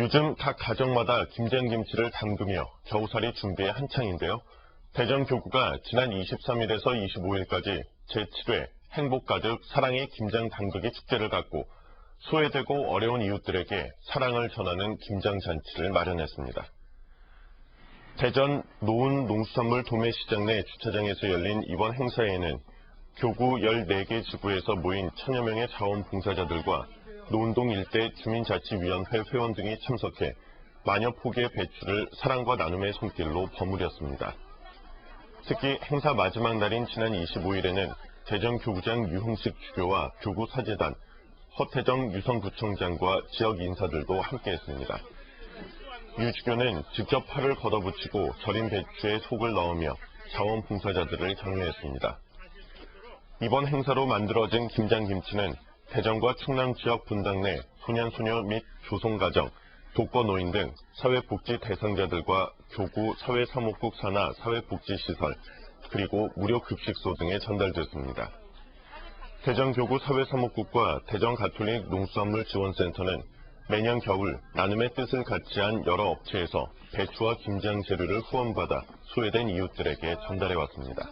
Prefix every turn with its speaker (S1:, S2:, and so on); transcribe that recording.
S1: 요즘 각 가정마다 김장김치를 담그며 겨우살이 준비에 한창인데요. 대전 교구가 지난 23일에서 25일까지 제7회 행복 가득 사랑의 김장 담그기 축제를 갖고 소외되고 어려운 이웃들에게 사랑을 전하는 김장잔치를 마련했습니다. 대전 노은 농수산물 도매시장 내 주차장에서 열린 이번 행사에는 교구 14개 지구에서 모인 천여 명의 자원봉사자들과 노은동 일대 주민자치위원회 회원 등이 참석해 만여 폭의 배추를 사랑과 나눔의 손길로 버무렸습니다. 특히 행사 마지막 날인 지난 25일에는 대전 교구장 유흥식 주교와 교구 사재단, 허태정 유성구청장과 지역 인사들도 함께했습니다. 유 주교는 직접 팔을 걷어붙이고 절인 배추에 속을 넣으며 자원봉사자들을 격려했습니다. 이번 행사로 만들어진 김장김치는 대전과 충남 지역 분당 내 소년소녀 및 조성가정, 독거노인 등 사회복지 대상자들과 교구 사회사목국 산하 사회복지시설, 그리고 무료 급식소 등에 전달됐습니다. 대전교구 사회사목국과 대전가톨릭 농수산물 지원센터는 매년 겨울 나눔의 뜻을 같이 한 여러 업체에서 배추와 김장 재료를 후원받아 소외된 이웃들에게 전달해 왔습니다.